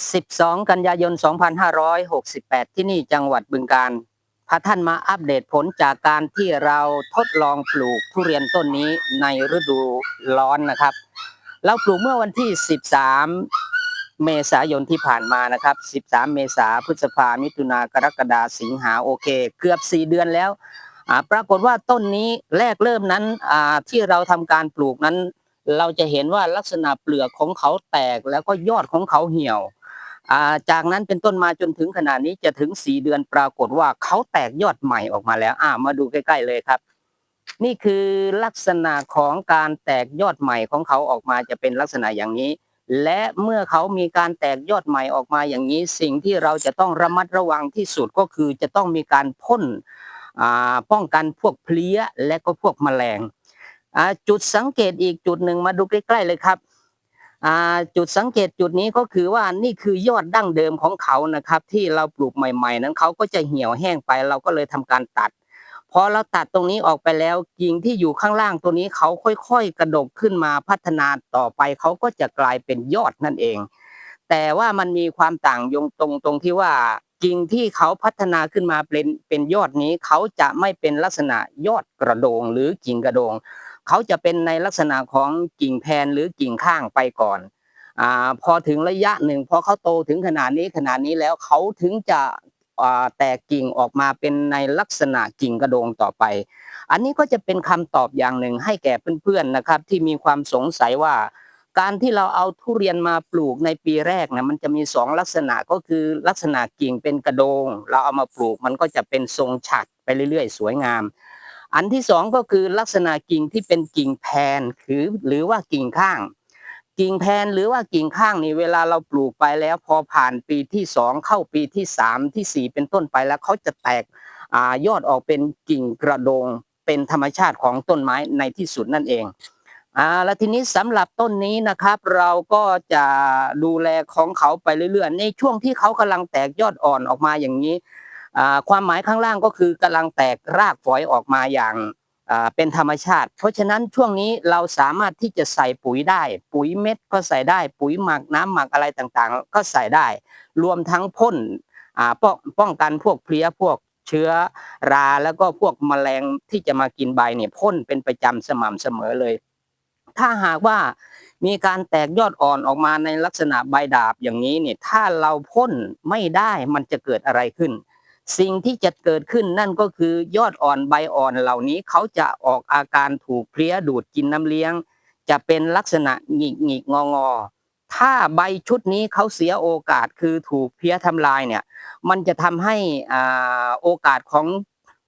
12 กันยายน 2568 ที่นี่จังหวัดบึงการพาท่านมาอัปเดตผลจากการที่เราทดลองปลูกทุเรียนต้นนี้ในฤดูร้อนนะครับ เราปลูกเมื่อวันที่ 13 เมษายนที่ผ่านมานะครับ 13 เมษาพฤษภามิถุนากรกฎาสิงหาโอเค เกือบ 4 เดือนแล้ว ปรากฏว่าต้นนี้แรกเริ่มนั้นที่เราทำการปลูกนั้น เราจะเห็นว่าลักษณะเปลือกของเขาแตกแล้วก็ยอดของเขาเหี่ยว จากนั้นเป็นต้นมาจนถึงขนาดนี้จะถึง4เดือนปรากฏว่าเขาแตกยอดใหม่ออกมาแล้ว อ่ามาดูใกล้ ๆเลยครับ นี่คือลักษณะของการแตกยอดใหม่ของเขาออกมาจะเป็นลักษณะอย่างนี้ และเมื่อเขามีการแตกยอดใหม่ออกมาอย่างนี้ สิ่งที่เราจะต้องระมัดระวังที่สุดก็คือจะต้องมีการพ่นป้องกันพวกเพลี้ยและก็พวกแมลงจุดสังเกตอีกจุดหนึ่งมาดูใกล้ๆเลยครับ จุดสังเกตจุดนี้ก็คือว่านี่คือยอดดั้งเดิมของเขานะครับ ที่เราปลูกใหม่ ๆ นั้นเขาก็จะเหี่ยวแห้งไป เราก็เลยทำการตัดพอเราตัดตรงนี้ออกไปแล้วกิ่งที่อยู่ข้างล่างตัวนี้เขาค่อยๆ กระดกขึ้นมาพัฒนาต่อไปเขาก็จะกลายเป็นยอดนั่นเอง แต่ว่ามันมีความต่างยงตรงตรงที่ว่ากิ่งที่เขาพัฒนาขึ้นมาเป็นเป็นยอดนี้เขาจะไม่เป็นลักษณะยอดกระโดงหรือกิ่งกระโดง เขาจะเป็นในลักษณะของกิ่งแพนหรือกิ่งข้างไปก่อนอ่าพอถึงระยะหนึ่งพอเขาโตถึงขนาดนี้ขนาดนี้แล้วเขาถึงจะอ่าแตกกิ่งออกมาเป็นในลักษณะกิ่งกระโดงต่อไป อันนี้ก็จะเป็นคำตอบอย่างหนึ่งให้แก่เพื่อนๆนะครับ ที่มีความสงสัยว่า การที่เราเอาทุเรียนมาปลูกในปีแรกนะมันจะมีสองลักษณะก็คือลักษณะกิ่งเป็นกระโดง เราเอามาปลูกมันก็จะเป็นทรงฉัดไปเรื่อยๆ สวยงาม อันที่สองก็คือลักษณะกิ่งที่เป็นกิ่งแพนคือหรือว่ากิ่งข้าง กิ่งแพนหรือว่ากิ่งข้างนี่เวลาเราปลูกไปแล้วพอผ่านปีที่สองเข้าปีที่สามที่สี่เป็นต้นไปแล้วเขาจะแตกอยอดออกเป็นกิ่งกระโดง เป็นธรรมชาติของต้นไม้ในที่สุดนั่นเองอ่าแล้วทีนี้สำหรับต้นนี้นะครับ เราก็จะดูแลของเขาไปเรื่อยๆ ในช่วงที่เขากำลังแตกยอดอ่อนออกมาอย่างนี้ ความหมายข้างล่างก็คือกำลังแตกรากฝอยออกมาอย่างเป็นธรรมชาติ เพราะฉะนั้นช่วงนี้เราสามารถที่จะใส่ปุ๋ยได้ ปุ๋ยเม็ดก็ใส่ได้ ปุ๋ยหมักน้ำหมักอะไรต่างๆ ก็ใส่ได้ รวมทั้งพ่นป้องป้องกันพวกเพลี้ยพวกเชื้อราแล้วก็พวกแมลงที่จะมากินใบเนี่ยพ่นเป็นประจำสม่ำเสมอเลย ถ้าหากว่ามีการแตกยอดอ่อนออกมาในลักษณะใบดาบอย่างนี้เนี่ยถ้าเราพ่นไม่ได้มันจะเกิดอะไรขึ้น สิ่งที่จะเกิดขึ้นนั่นก็คือยอดอ่อนใบอ่อนเหล่านี้เขาจะออกอาการถูกเพลี้ยดูดกินน้ำเลี้ยง จะเป็นลักษณะหงิกหงิกงองอถ้าใบชุดนี้เขาเสียโอกาสคือถูกเพลี้ยทำลายเนี่ยมันจะทำให้อ่าโอกาสของ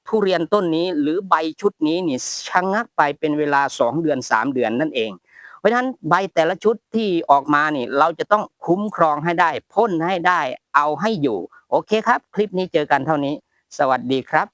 ทุเรียนต้นนี้หรือใบชุดนี้นี่ชะงักไปเป็นเวลา 2 เดือน 3 เดือนนั่นเอง ราะฉะนั้นใบแต่ละชุดที่ออกมานี่เราจะต้องคุ้มครองให้ได้ พ่นให้ได้เอาให้อยู่ โอเคครับ คลิปนี้เจอกันเท่านี้ สวัสดีครับ